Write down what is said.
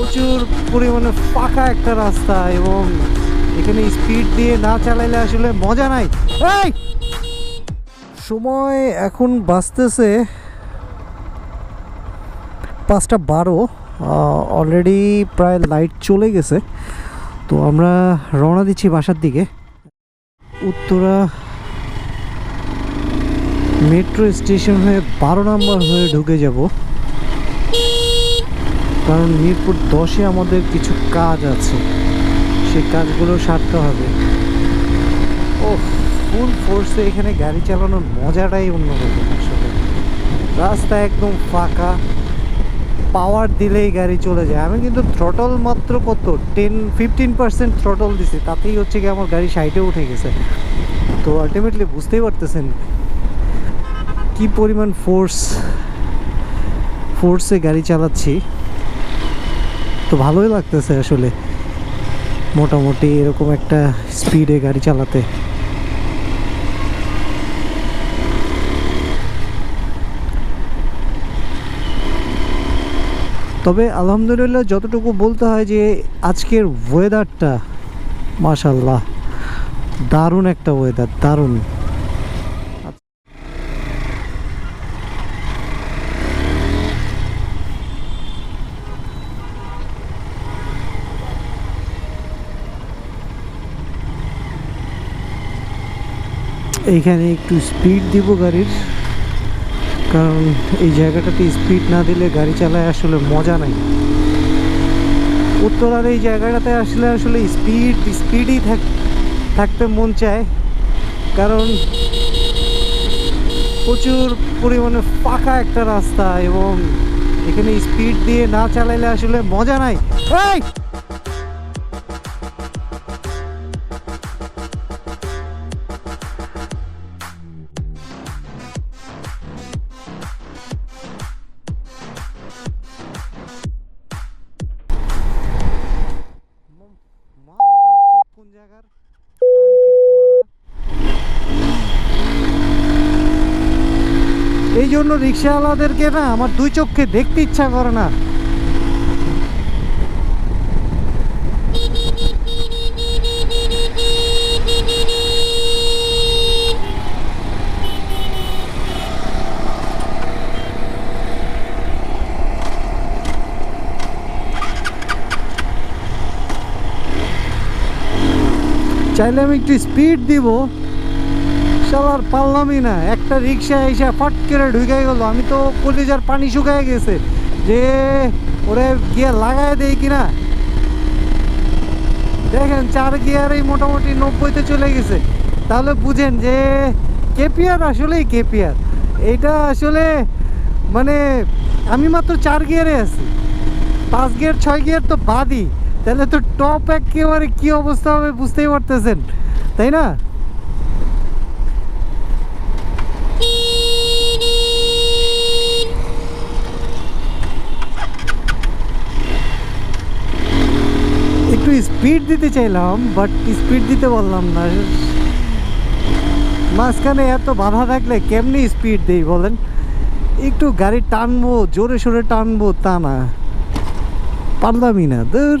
প্রচুর পরিমাণে ফাঁকা একটা রাস্তা এবং এখানে স্পিড দিয়ে না চালাইলে আসলে মজা নাই। সময় এখন বাঁচতেছে পাঁচটা বারো অলরেডি প্রায় লাইট চলে গেছে। তো আমরা রওনা দিচ্ছি বাসার দিকে। উত্তরা মেট্রো স্টেশন হয়ে বারো নম্বর হয়ে ঢুকে যাব। কারণ মিরপুর দশে আমাদের কিছু কাজ আছে। সেই কাজগুলো সারতে হবে। ও ফুল ফোর্সে এখানে গাড়ি চালানোর মজাটাই অন্যরকম আসলে। রাস্তা একদম ফাঁকা। পাওয়ার দিলেই গাড়ি চলে যায়। আমি কিন্তু থ্রটল মাত্র কত? টেন ফিফটিন পার্সেন্ট থ্রটল দিছি। তাতেই হচ্ছে কি আমার গাড়ি সাইডে উঠে গেছে। তো আলটিমেটলি বুঝতেই পারতেছেন কি পরিমাণ ফোর্স ফোর্সে গাড়ি চালাচ্ছি। তো ভালোই লাগতেছে আসলে। মোটামুটি এরকম একটা স্পিডে গাড়ি চালাতে। তবে আলহামদুলিল্লাহ যতটুকু বলতে হয় যে আজকের ওয়েদারটা মাশাল্লাহ দারুণ একটা ওয়েদার দারুণ। এইখানে একটু স্পিড দিব গাড়ির, কারণ এই জায়গাটাতে স্পিড না দিলে গাড়ি চালায় আসলে মজা নাই। উত্তরার এই জায়গাটাতে আসলে আসলে স্পিড স্পিডই থাক, থাকতে মন চায়, কারণ প্রচুর পরিমাণে ফাঁকা একটা রাস্তা এবং এখানে স্পিড দিয়ে না চালাইলে আসলে মজা নাই। এই জন্য রিক্সাওয়ালাদেরকে না আমার দুই চোখকে দেখতে ইচ্ছা করে না। চাইলে আমি একটু স্পিড দিব। শালার পারলামই না। একটা রিক্সা এসে ফট করে ঢুকে গেলো। আমি তো কলিজার পানি শুকায় গেছে। যে ওরে গিয়ে লাগায় দেই কিনা? দেখেন, চার গিয়ারেই মোটামুটি নব্বইতে চলে গেছে। তাহলে বুঝেন যে কেপিয়ার আসলেই কেপিয়ার এটা আসলে মানে আমি মাত্র চার গিয়ারে আছি। পাঁচ গিয়ার, ছয় গিয়ার তো বাদই। তাহলে তো টপ একেবারে কি অবস্থা হবে বুঝতেই পারতেছেন, তাই না? একটু স্পিড দিতে চাইলাম বাট স্পিড দিতে বললাম না। মাঝখানে এত বাধা থাকলে কেমনি স্পিড দেই বলেন? একটু গাড়ি টানবো, জোরে সোরে টানবো তা না। পারলামই না দূর